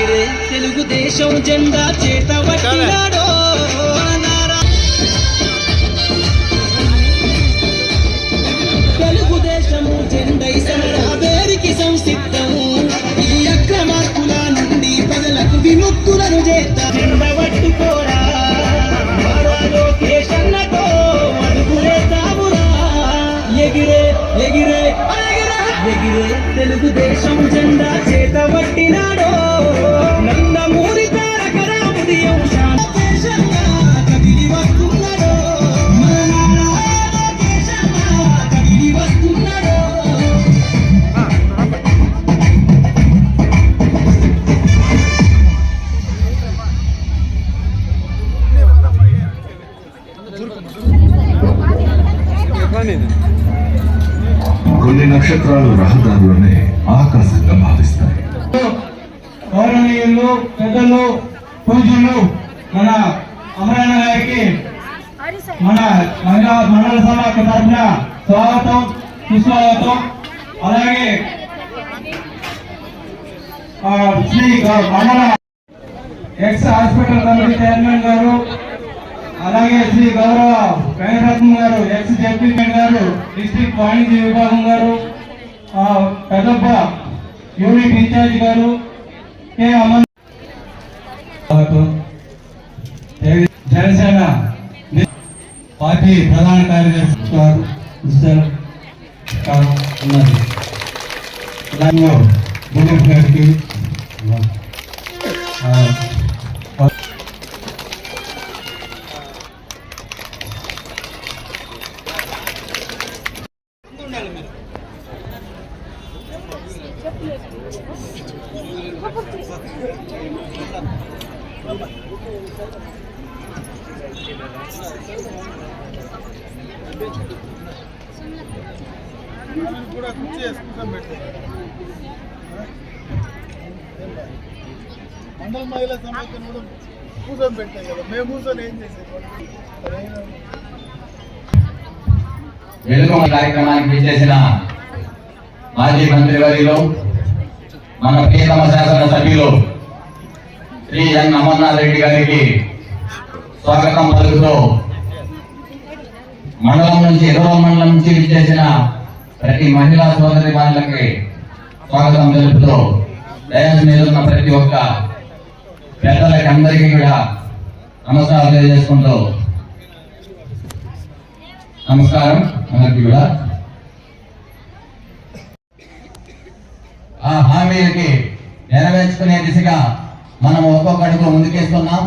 ఎగిరే తెలుగుదేశం జెండా చేత పట్టినాడో యొక్క తరఫున స్వాగతం సుస్వాగతం. అలాగే శ్రీ మండల ఎక్స్ హాస్పిటల్ కమిటీ చైర్మన్ గారు అలాగే శ్రీ గౌరవ వెంకటరత్నం గారు ఎక్స్ జడ్పీ గారు డిస్టిక్ వాణిజ్య విభాగం గారు ఆ, పెద్దప్ప యూనిట్ ఇన్ఛార్జ్ గారు కె అమన్ జనసేన పార్టీ ప్రధాన కార్యదర్శి గారు మిస్టర్ గారు ఉన్నారు గారికి మండల మహిళా సమైక్యం కూడా కూర్చొని పెట్టాయి కదా. మేము కూర్చొని ఏం చేసేది? వెలుగు కార్యక్రమానికి విచ్చేసిన మాజీ మంత్రివర్యులు మన ప్రియతమ శాసన సభ్యులు శ్రీ ఎన్ అమర్నాథ్ రెడ్డి గారికి స్వాగతం పలుకుతూ మండలం నుంచి ఇరవై మండలం నుంచి విచ్చేసిన ప్రతి మహిళా సోదరి బాలకి స్వాగతం తెలుపుతూ దయచేసి ప్రతి ఒక్క పెద్దలకి అందరికీ కూడా నమస్కారం తెలియజేసుకుంటూ నమస్కారం అందరికీ కూడా. ఆ హామీలకి నెరవేర్చుకునే దిశగా మనం ఒక్కొక్క అడుగు ముందుకేస్తున్నాం.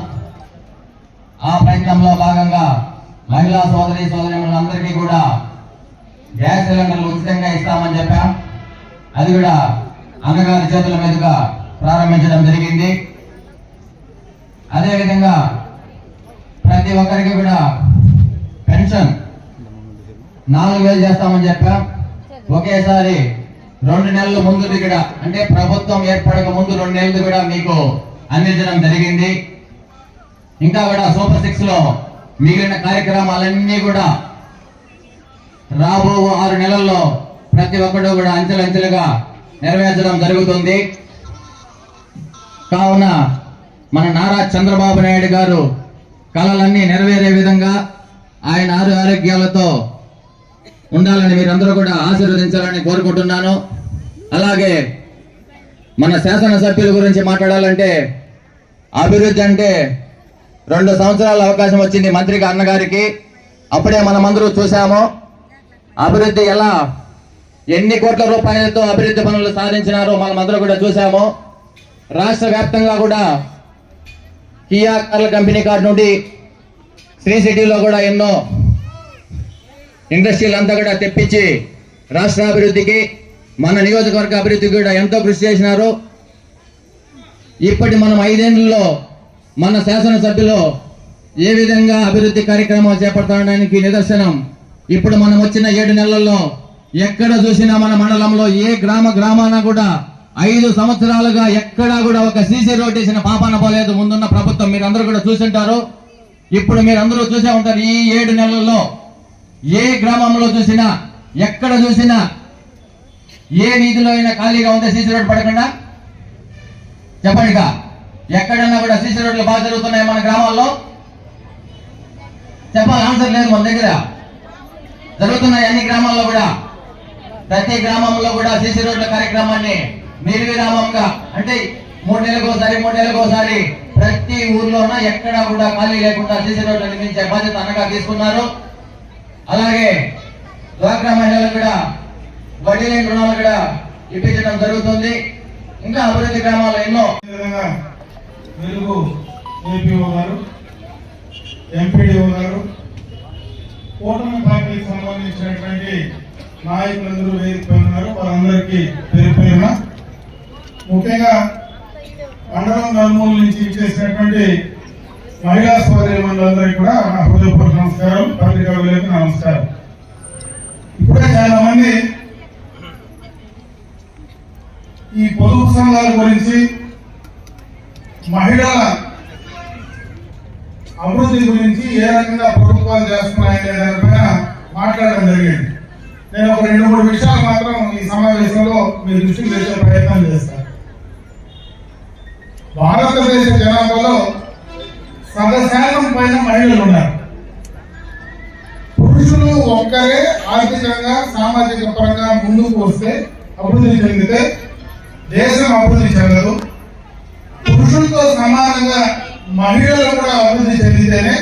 ఆ ప్రయత్నంలో భాగంగా మహిళా సోదరి సోదరిమణులందరికీ కూడా గ్యాస్ సిలిండర్లు ఉచితంగా ఇస్తామని చెప్పాం. అది కూడా అన్నగారి చేతుల మీదుగా ప్రారంభించడం జరిగింది. అదేవిధంగా ప్రతి ఒక్కరికి కూడా పెన్షన్ నాలుగు వేలు చేస్తామని చెప్పాం. ఒకేసారి రెండు నెలల ముందు కూడా అంటే ప్రభుత్వం ఏర్పడక ముందు రెండు నెలలు కూడా మీకు అందించడం జరిగింది. ఇంకా కూడా సూపర్ సిక్స్లో మిగిలిన కార్యక్రమాలన్నీ కూడా రాబో ఆరు నెలల్లో ప్రతి ఒక్కరు కూడా అంచెలంచెలుగా నెరవేర్చడం జరుగుతుంది. కావున మన నారా చంద్రబాబు నాయుడు గారు కళలన్నీ నెరవేరే విధంగా ఆయన ఆరు ఆరోగ్యాలతో ఉండాలని మీరందరూ కూడా ఆశీర్వదించాలని కోరుకుంటున్నాను. అలాగే మన శాసనసభ్యుల గురించి మాట్లాడాలంటే అభివృద్ధి అంటే రెండు సంవత్సరాల అవకాశం వచ్చింది మంత్రిగా అన్నగారికి. అప్పుడే మనమందరూ చూసాము అభివృద్ధి ఎలా ఎన్ని కోట్ల రూపాయలతో అభివృద్ధి పనులు సాధించినారో మనమందరూ కూడా చూసాము రాష్ట్ర వ్యాప్తంగా కూడా కియా కార్ల కంపెనీ కార్డు నుండి శ్రీ సిటీలో కూడా ఎన్నో ఇండస్ట్రీలు అంతా కూడా తెప్పించి రాష్ట్ర అభివృద్ధికి మన నియోజకవర్గ అభివృద్ధికి కూడా ఎంతో కృషి చేసినారు. ఇప్పటి మనం ఐదేళ్ళలో మన శాసనసభ్యులు ఏ విధంగా అభివృద్ధి కార్యక్రమాలు చేపట్టడానికి నిదర్శనం? ఇప్పుడు మనం వచ్చిన ఏడు నెలల్లో ఎక్కడ చూసినా మన మండలంలో ఏ గ్రామ గ్రామాన కూడా ఐదు సంవత్సరాలుగా ఎక్కడా కూడా ఒక సీసీ రోడ్ వేసిన పాపాన పోలేదు. ముందున్న ప్రభుత్వం మీరు అందరూ కూడా చూసింటారు. ఇప్పుడు మీరు అందరూ చూసే ఉంటారు ఈ ఏడు నెలల్లో ఏ గ్రామంలో చూసినా ఎక్కడ చూసినా ఏ వీధిలో అయినా ఖాళీగా ఉంటే సీసీ రోడ్ పడకుండా? చెప్పండి ఎక్కడన్నా కూడా సీసీ రోడ్లు బాగా జరుగుతున్నాయి మన గ్రామాల్లో? చెప్పాలి ఆన్సర్ లేదు మన దగ్గర. జరుగుతున్నాయి అన్ని గ్రామాల్లో కూడా? ప్రతి గ్రామంలో కూడా సీసీ రోడ్ల కార్యక్రమాన్ని నిర్విరామంగా అంటే మూడు నెలలకు ఒకసారి మూడు నెలలకు ఒకసారి ప్రతి ఊర్లోన ఎక్కడ కూడా ఖాళీ లేకుండా సీసీ రోడ్లు నిర్మించే బాధ్యత అనగా తీసుకున్నారు. అలాగే డ్వాక్రా మహిళలకు కూడా వడ్డీ లేని రుణాలు కూడా ఇప్పించడం జరుగుతుంది. ఇంకా అభివృద్ధి గ్రామాల్లో ఎన్నో అదేవిధంగా వెలుగు ఏపీఓ గారు ఎంపీడీఓ గారు కూటమి పార్టీకి సంబంధించినటువంటి నాయకులందరూ వేదిక ఉన్నారు. వారందరికీ ముఖ్యంగా మండలం నలుమూల నుంచి ఇచ్చేసినటువంటి మహిళా సోదరి మండలందరికీ కూడా నా హృదయపూర్వక నమస్కారం పత్రికలకు నమస్కారం. ఇప్పుడే చాలా మంది ఈ పొదుపు సంఘాల గురించి మహిళల అభివృద్ధి గురించి ఏ రకంగా ప్రభుత్వాలు చేస్తున్నాయనే దానిపైన మాట్లాడడం జరిగింది. నేను ఒక రెండు మూడు విషయాలు మాత్రం ఈ సమావేశంలో మీ దృష్టికి తెచ్చే ప్రయత్నం చేస్తాను. భారతదేశ జనాభాలో సగ శాతం పైన మహిళలు ఉన్నారు. పురుషులు ఒక్కరే ఆర్థికంగా సామాజిక పరంగా ముందుకు వస్తే అభివృద్ధి చెందితే దేశం అభివృద్ధి చెందదు. పురుషులతో సమానంగా మహిళలు కూడా అభివృద్ధి చెందితేనే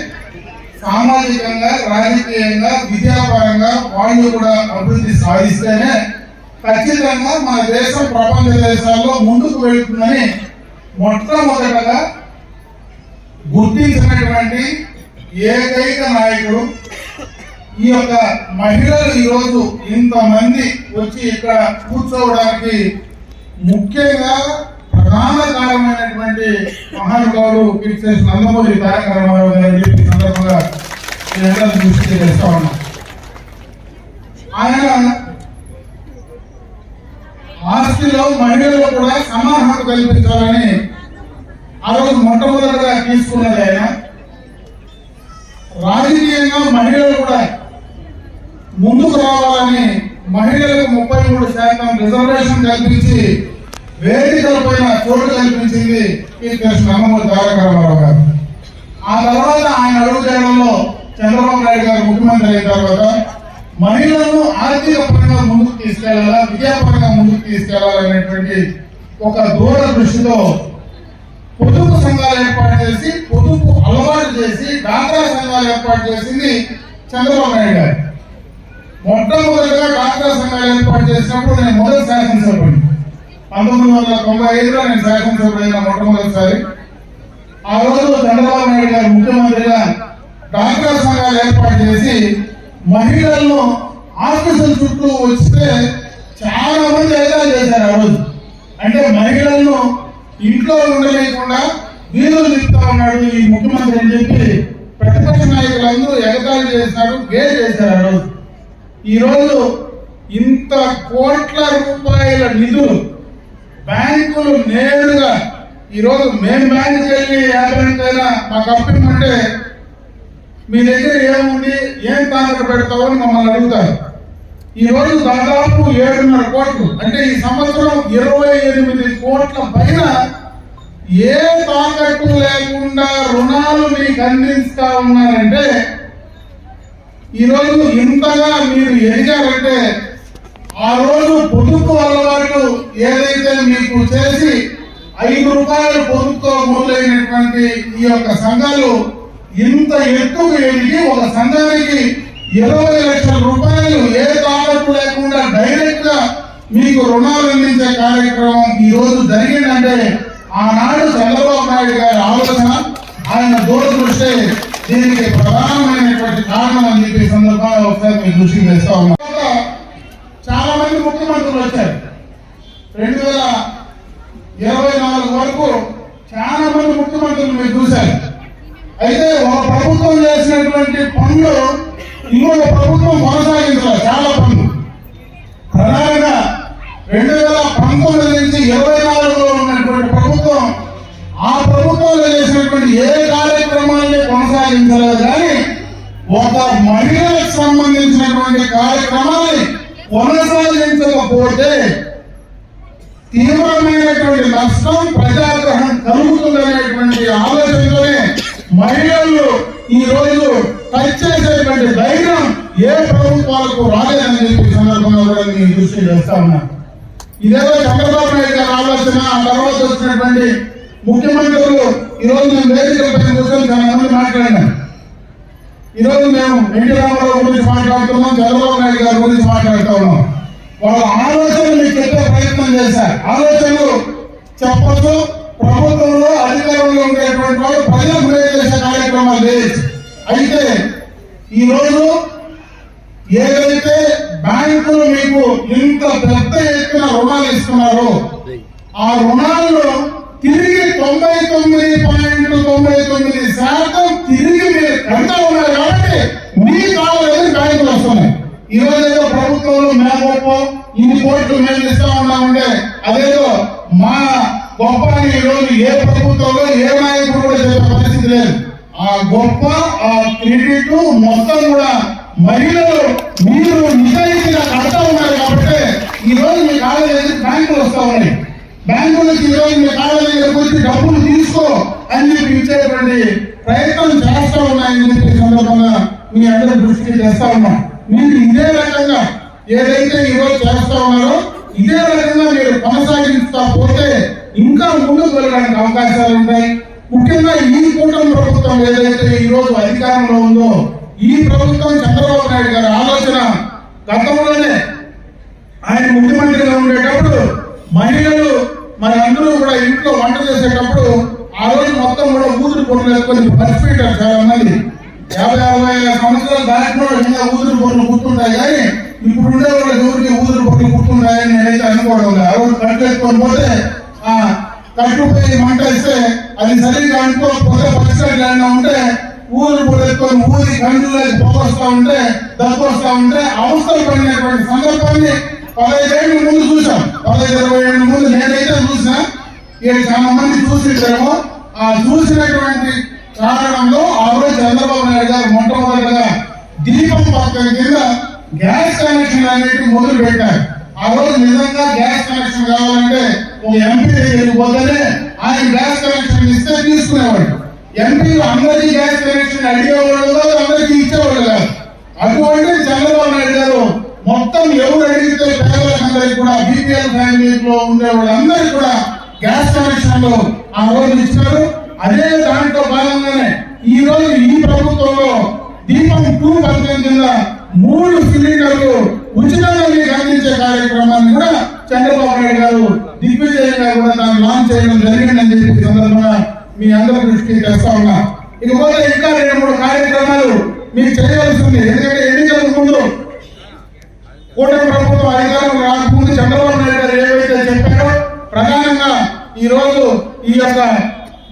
సామాజికంగా రాజకీయంగా విద్యాపరంగా వాళ్ళు కూడా అభివృద్ధి సాధిస్తేనే ఖచ్చితంగా మన దేశం ప్రపంచ దేశాల్లో ముందుకు వెళ్తుందని మొట్టమొదటగా గుర్తించినటువంటి ఏకైక నాయకుడు ఈ యొక్క మహిళలు ఈరోజు ఇంతమంది వచ్చి ఇక్కడ కూర్చోవడానికి ముఖ్యంగా ప్రధాన కారణమైనటువంటి మహానుభావులు పిక్సేస్ నందమూరి తారక రామారావు గారు సందర్భంగా మీరందరూ దృష్టి చేస్తా ఉన్నాం. ఆయన ఆస్తిలో మహిళలు కూడా సమాహత కల్పించాలని ఆ రోజు మొట్టమొదటిగా తీసుకున్నది ఆయన. రాజకీయంగా మహిళలు కూడా ముందుకు రావాలని మహిళలకు ముప్పై మూడు శాతం రిజర్వేషన్ కల్పించి వేదికల పైన చోటు కల్పించింది ఈ కృష్ణ తారక రామారావు గారు. ఆ తర్వాత ఆయన అడుగు చేయడంలో చంద్రబాబు నాయుడు గారు ముఖ్యమంత్రి అయిన తర్వాత మహిళలను ఆర్థిక పరంగా ముందుకు తీసుకెళ్ళాలా విద్యాపరంగా ముందుకు తీసుకెళ్ళాలనేటువంటి ఒక దూర దృష్టితో పొదుపు సంఘాలు ఏర్పాటు చేసి పొదుపు అలవాటు చేసి డాక్రా సంఘాలు ఏర్పాటు చేసింది చంద్రబాబు నాయుడు గారు. మొట్టమొదటిగా డాక్రా సంఘాలు ఏర్పాటు చేసినప్పుడు నేను మొదటి శాసనసభ్యుడు పంతొమ్మిది వందల తొంభై ఐదులో నేను శాసనసభ్యుడైన మొట్టమొదటిసారి. ఆ రోజు చంద్రబాబు నాయుడు గారు ముఖ్యమంత్రిగా డాక్రా సంఘాలు ఏర్పాటు చేసి మహిళలను ఆఫీసుల చుట్టూ వస్తే చాలా మంది ఏదా చేశారు ఆ రోజు. అంటే మహిళలను ఇంట్లో ఉండలేకుండా వీధులు తిప్పుతా ఉన్నాడు ఈ ముఖ్యమంత్రి అని చెప్పి ప్రతిపక్ష నాయకులందరూ ఎగతాళి చేశారు గే చేశారు ఆ రోజు. ఈ రోజు ఇంత కోట్ల రూపాయల నిధులు బ్యాంకులు నేరుగా ఈ రోజు మేము బ్యాంకుకి వెళ్ళి యాభై అయినా మాకు అప్పిమంటే మీ దగ్గర ఏముంది? ఏం తాకట్టు పెడతావు అని మమ్మల్ని అడుగుతారు. ఈ రోజు దాదాపు ఏడున్నర కోట్లు. అంటే ఈ సంవత్సరం ఇరవై ఎనిమిది కోట్ల పైన ఏ తాకట్టు లేకుండా రుణాలు మీకు అందిస్తా ఉన్నారంటే ఈరోజు ఇంతగా మీరు ఎదిగారంటే ఆ రోజు పొదుపు అలవాటు ఏదైతే మీకు చేసి ఐదు రూపాయలు పొదుపుతో మొదలైనటువంటి ఈ యొక్క సంఘాలు ఇంత ఎత్తుకు ఎదిగి ఒక సంఘానికి ఇరవై లక్షల రూపాయలు ఏ తాకట్టు లేకుండా డైరెక్ట్గా మీకు రుణాలు అందించే కార్యక్రమం ఈ రోజు జరిగిందంటే ఆనాడు చంద్రబాబు నాయుడు గారి ఆలోచన ఆయన దూరదృష్టి దీనికి ప్రధానమైనటువంటి కారణం అని చెప్పి సందర్భంగా ఒకసారి మీరు దృష్టికి తెస్తా ఉన్నాం. చాలా మంది ముఖ్యమంత్రులు వచ్చారు. రెండు వేల ఇరవై నాలుగు వరకు చాలా మంది ముఖ్యమంత్రులు మీరు చూశారు. అయితే ఒక ప్రభుత్వం చేసినటువంటి పనులు ఇంకొక ప్రభుత్వం కొనసాగించాలి చాలా పనులు. ప్రధానంగా రెండు వేల పంతొమ్మిది నుంచి ఇరవై నాలుగులో ఉన్నటువంటి ప్రభుత్వం ఆ ప్రభుత్వంలో చేసినటువంటి ఏ కార్యక్రమాన్ని కొనసాగించలేదు కానీ ఒక మహిళలకు సంబంధించినటువంటి కార్యక్రమాన్ని కొనసాగించకపోతే తీవ్రమైనటువంటి నష్టం ప్రజాగ్రహం కలుగుతుందనేటువంటి ఆలోచనలోనే మహిళలు ఈ రోజు టచ్ చేసేటువంటి ధైర్యం ఏ ప్రభుత్వాలకు రాలేదని చెప్పి సందర్భంగా కూడా దృష్టి చేస్తా ఉన్నాను ఇదేదో చంద్రబాబు నాయుడు గారి ఆలోచన ఆ తర్వాత వచ్చినటువంటి ముఖ్యమంత్రులు ఈ రోజు మేము వేదికలపై కూర్చొని చాలా మంది మాట్లాడినాం. ఈ రోజు మేము ఎన్టీ రామారావు గురించి మాట్లాడుతున్నాం చంద్రబాబు నాయుడు గారి గురించి మాట్లాడుతూ ఉన్నాం. వాళ్ళ ఆలోచనలు మీకు చెప్పే ప్రయత్నం చేశారు ఆలోచనలు చెప్పచ్చు ప్రభుత్వంలో అధికారంలో ఉండేటువంటి వాళ్ళు ప్రజలకు మేలు చేసే కార్యక్రమాలు చేయొచ్చు అయితే ఈరోజు ఏదైతే బ్యాంకులు మీకు ఇంత పెద్ద ఎత్తున రుణాలు ఇస్తున్నారో ఆ రుణాలు తీసుకో అని చెప్పి ఇచ్చేటువంటి ప్రయత్నం చేస్తా ఉన్నాయని చెప్పి సందర్భంగా మీ అందరి దృష్టికి చేస్తా ఉన్నాం. మీరు ఇదే రకంగా ఏదైతే ఈ రోజు చేస్తా ఉన్నారో ఇదే రకంగా మీరు కొనసాగిస్తా పోతే ఇంకా ముందుకు వెళ్ళడానికి అవకాశాలు ఉంటాయి. ముఖ్యంగా ఈ కూటమి ప్రభుత్వం ఏదైతే ఈ రోజు అధికారంలో ఉందో ఈ ప్రభుత్వం చంద్రబాబు నాయుడు గారి ఆలోచన గతంలోనే ఆయన ముఖ్యమంత్రిగా ఉండేటప్పుడు మహిళలు మరి అందరూ కూడా ఇంట్లో వంట చేసేటప్పుడు ఆ రోజు మొత్తం కూడా ఊదురు కొట్టలేసుకొని వేసుకొని పరిచిపెట్టారు చాలా మంది యాభై అరవై సంవత్సరాలు దాటిన ఇంకా ఊదురు పొట్లు గుర్తుంటాయి కానీ ఇప్పుడు ఉండే వాళ్ళకి ఊరికి ఊదురు పొట్లు గుర్తుంటాయని నేనైతే అనుకోవడం లేదు. ఆ రోజు కట్టేసుకొని పోతే ఆ కట్టుపోయి మంట ఇస్తే అది సరిగ్గా అనుకో పొగ పరిస్థితులు ఉంటే ఊరు పొడెత్తుకొని ఊరి కండ్రులో పోగొస్తా ఉంటే దగ్గు ఉంటే అవసరం పడినటువంటి సందర్భాన్ని పదహైదు ఏళ్ళ ముందు చూసాం పదహైదు ఇరవై ఏళ్ళ ముందు నేనైతే చూసా ఇక్కడ చాలా మంది చూసింటారేమో ఆ చూసినటువంటి కారణంలో ఆ రోజు చంద్రబాబు నాయుడు గారు మొట్టమొదటిగా దీపం పథకం కింద గ్యాస్ కనెక్షన్ అనేది మొదలు పెట్టారు ఆ రోజు నిజంగా గ్యాస్ కనెక్షన్ కావాలంటే ఒక ఎంపీ దగ్గరికి పోతేనే ఆయన గ్యాస్ కనెక్షన్ ఇస్తే తీసుకునేవాడు. ఎంపీలు అందరికీ గ్యాస్ కనెక్షన్ అడిగేవాళ్ళు కాదు అందరికీ ఇచ్చేవాళ్ళు కాదు. అటువంటి చంద్రబాబు నాయుడు గారు మొత్తం ఎవరు అడిగితే పేదలందరికీ కూడా బీపీఎల్ ఫ్యామిలీలో ఉండే వాళ్ళందరికీ కూడా గ్యాస్ కనెక్షన్లు ఆ రోజు ఇచ్చారు అదే దాంట్లో భాగంగానే ఈ రోజు ఈ ప్రభుత్వంలో దీపం టూ పథకం కింద మూడు సిలిండర్లు ఉచితంగా మీకు అందించే కార్యక్రమాన్ని కూడా చంద్రబాబు నాయుడు గారు దిగ్విజయంగా కూడా దాన్ని లాంచ్ చేయడం జరిగిందని చెప్పి సందర్భంగా మీ అందరి దృష్టికి తెస్తా ఉన్నా. ఇకపోతే ఇంకా రెండు మూడు కార్యక్రమాలు మీకు చేయవలసి ఉంది ఎందుకంటే ఎన్నికలకు ముందు కూటమి ప్రభుత్వం అధికారం రాకముందు చంద్రబాబు నాయుడు గారు ఏవైతే చెప్పారో ప్రధానంగా ఈ రోజు ఈ యొక్క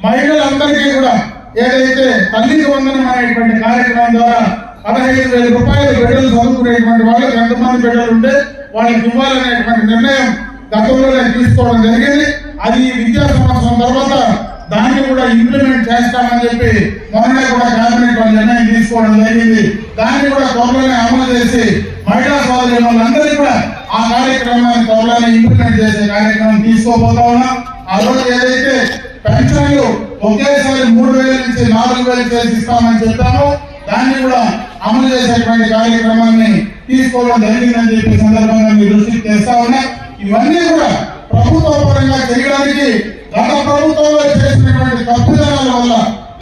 మహిళలందరికీ కూడా ఏదైతే తల్లికి వందనం అనేటువంటి కార్యక్రమం ద్వారా పదహైదు వేల రూపాయలు బిడ్డలు చదువుకునేటువంటి వాళ్ళకి ఎంతమంది బిడ్డలు ఉంటే వాళ్ళకి ఇవ్వాలనేటువంటి నిర్ణయం గతంలోనే తీసుకోవడం జరిగింది. అది విద్యా సంవత్సరం తర్వాత దాన్ని కూడా ఇంప్లిమెంట్ చేస్తామని చెప్పి మొన్న కూడా కేబినెట్ వాళ్ళు నిర్ణయం తీసుకోవడం జరిగింది. దాన్ని కూడా త్వరలోనే అమలు చేసి మహిళా సోదరి వాళ్ళందరికీ కూడా ఆ కార్యక్రమాన్ని త్వరలోనే ఇంప్లిమెంట్ చేసే కార్యక్రమం తీసుకోబోతా ఉన్నాం. ఆ రోజు ఏదైతే పెన్షన్లు ఒకేసారి మూడు వేల నుంచి నాలుగు వేలు చేసి ఇస్తామని చెప్పామో దాన్ని కూడా అమలు చేసేటువంటి కార్యక్రమాన్ని తీసుకోవడం జరిగిందని చెప్పి సందర్భంగా మీ దృష్టికి తెస్తా ఉన్నా. ఇవన్నీ కూడా ప్రభుత్వ పరంగా చేయడానికి గత ప్రభుత్వంలో చేసినటువంటి తప్పుదనాల వల్ల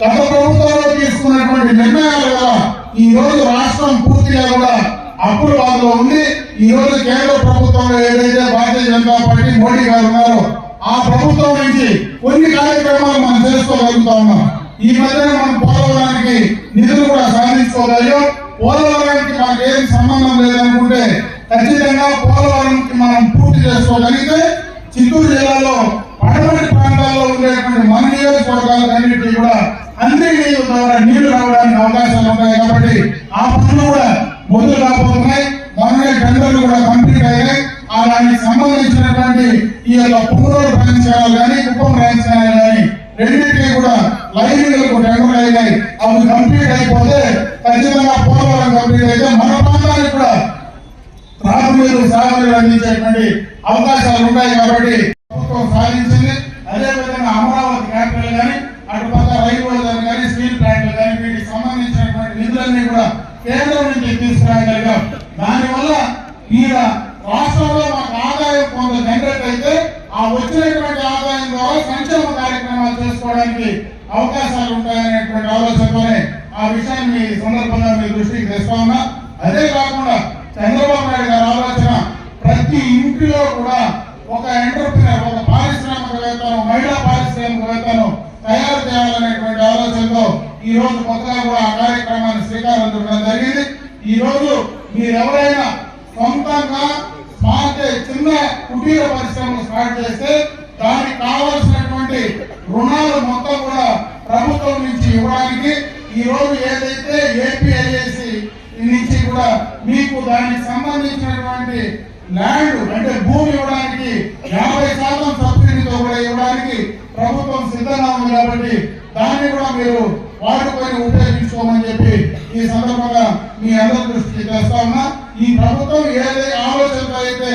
గత ప్రభుత్వంలో తీసుకున్నటువంటి నిర్ణయాల వల్ల ఈ రోజు రాష్ట్రం పూర్తిగా కూడా అప్పుల బాధలో ఉంది. ఈ రోజు కేంద్ర ప్రభుత్వంలో ఏదైతే భారతీయ జనతా పార్టీ మోడీ గారు ఉన్నారో ఆ ప్రభుత్వం నుంచి కొన్ని కార్యక్రమాలు మనం చేసుకోగలుగుతా ఉన్నాం. ఈ మధ్యన మనం పోలవరానికి నిధులు కూడా సాధించుకోలేదు పోలవరానికి మనకు ఏం సంబంధం లేదనుకుంటే ఖచ్చితంగా పోలవరానికి మనం పూర్తి చేసుకోగలిగితే చిత్తూరు జిల్లాలో పడమటి ప్రాంతాల్లో ఉండేటువంటి మన నియోజకవర్గాలన్నింటినీ కూడా అన్ని నీళ్ళ ద్వారా నీళ్ళు రావడానికి అవకాశాలు ఉన్నాయి కాబట్టి ఆ పనులు కూడా మొదలు రాబోతున్నాయి. మనమే టెండర్లు కూడా కంప్లీట్ అయ్యాయి. ఆ దానికి సంబంధించినటువంటి ఈ యొక్క పుంగూరు బ్రాంచ్ ఛానల్ కానీ కుప్పం బ్రాంచ్ ఛానల్ కానీ రెండింటినీ కూడా లైన్లకు టెండర్ అయినాయి అవి కంప్లీట్ అయిపోతే ఖచ్చితంగా పోలవరం కంప్లీట్ అయితే మన ప్రాంతానికి కూడా త్రాగు సాగునీరు అందించేటువంటి అవకాశాలు ఉన్నాయి కాబట్టి ప్రభుత్వం సాధించింది అదేవిధంగా అమరావతి క్యాపిటల్ కానీ అటుపక్క రైల్వే కానీ స్టీల్ ప్లాంట్లు కానీ వీటికి సంబంధించినటువంటి నిధులన్నీ కూడా కేంద్రం నుంచి తీసుకురాగలిగాం దానివల్ల ఈ రాష్ట్రంలో మాకు ఆదాయం కొంత జనరేట్ అయితే ఆ వచ్చినటువంటి ఆదాయం ద్వారా సంక్షేమ కార్యక్రమాలు చేసుకోవడానికి అవకాశాలు ఉంటాయనేటువంటి ఆలోచనతోనే ఆ విషయాన్ని ఈ సందర్భంగా మీ దృష్టికి తెస్తా ఉన్నా అదే కాకుండా చంద్రబాబు నాయుడు గారి ఆలోచన ప్రతి ఇంటిలో కూడా ఒక ఎంటర్ప్రినర్ ఒక పారిశ్రామికవేత్తను మహిళా పారిశ్రామికవేత్తను తయారు చేయాలనేటువంటి ఆలోచనతో ఈ రోజు కొత్తగా కూడా ఆ కార్యక్రమాన్ని శ్రీకారం చుట్టడం జరిగింది. ఈ రోజు మీరెవరైనా సొంతంగా స్మార్ట్ చిన్న కుటీర పరిశ్రమలు స్టార్ట్ చేస్తే దానికి కావాల్సినటువంటి రుణాలు మొత్తం కూడా ప్రభుత్వం నుంచి ఇవ్వడానికి ఈ రోజు ఏదైతే ఏపీఐఏసి నుంచి కూడా మీకు దానికి సంబంధించినటువంటి ల్యాండ్ అంటే భూమి ఇవ్వడానికి యాభై శాతం సబ్సిడీతో కూడా ఇవ్వడానికి ప్రభుత్వం సిద్ధంగా ఉంది కాబట్టి దాన్ని కూడా మీరు వాడుకొని ఉపయోగించుకోమని చెప్పి ఈ సందర్భంగా మీ అందరి దృష్టికి తెస్తా ఉన్నా. ఈ ప్రభుత్వం ఏదైతే ఆలోచనతో అయితే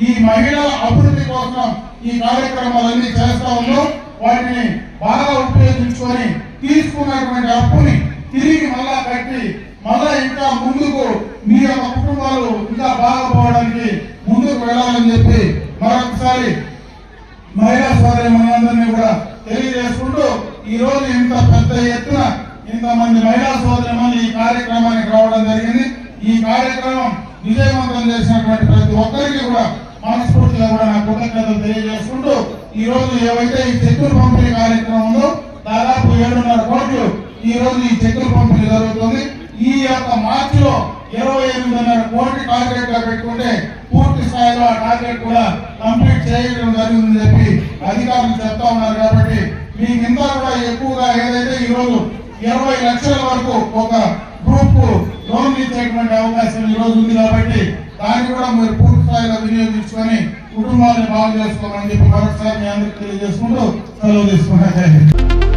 ఈ మహిళల అభివృద్ధి కోసం ఈ కార్యక్రమాలన్నీ చేస్తా ఉందో వాటిని బాగా ఉపయోగించుకొని తీసుకున్నటువంటి అప్పుని తిరిగి మళ్ళా కట్టి మళ్ళా ఇంకా ముందుకు మీ యొక్క కుటుంబాలు ఇంకా బాగుపోవడానికి ముందుకు వెళ్ళాలని చెప్పి మరొకసారి మహిళా సోదరి మనందరినీ కూడా తెలియజేసుకుంటూ ఈ రోజు ఇంత పెద్ద ఎత్తున ఇంతమంది మహిళా సోదరి ఈ కార్యక్రమానికి రావడం జరిగింది. ఈ కార్యక్రమం విజయవంతం చేసినటువంటి ప్రతి ఒక్కరికి కూడా మనస్ఫూర్తిగా కూడా నా కృతజ్ఞతలు తెలియజేసుకుంటూ ఈ రోజు ఏవైతే ఈ చెక్కుల పంపిణీ కార్యక్రమంలో దాదాపు ఏడున్నర కోట్లు ఈ రోజు ఈ చెక్కుల పంపిణీ జరుగుతుంది. ఈ యొక్క మార్చిలో ఇరవై ఎనిమిదిన్నర కోట్లు టార్గెట్గా పెట్టుకుంటే పూర్తి స్థాయిలో ఆ టార్గెట్ కూడా కంప్లీట్ చేయడం జరిగిందని చెప్పి అధికారులు చెప్తా ఉన్నారు కాబట్టి మీకు ఇంకా కూడా ఎక్కువగా ఏదైతే ఈ రోజు ఇరవై లక్షల వరకు ఒక గ్రూప్ లోన్ ఇచ్చేటువంటి అవకాశం ఈ రోజు ఉంది కాబట్టి దాన్ని కూడా మీరు పూర్తి స్థాయిలో వినియోగించుకొని కుటుంబాన్ని బాగు చేసుకోమని చెప్పి మరొకసారి మీ అందరికీ తెలియజేసుకుంటూ సెలవు తీసుకున్నాను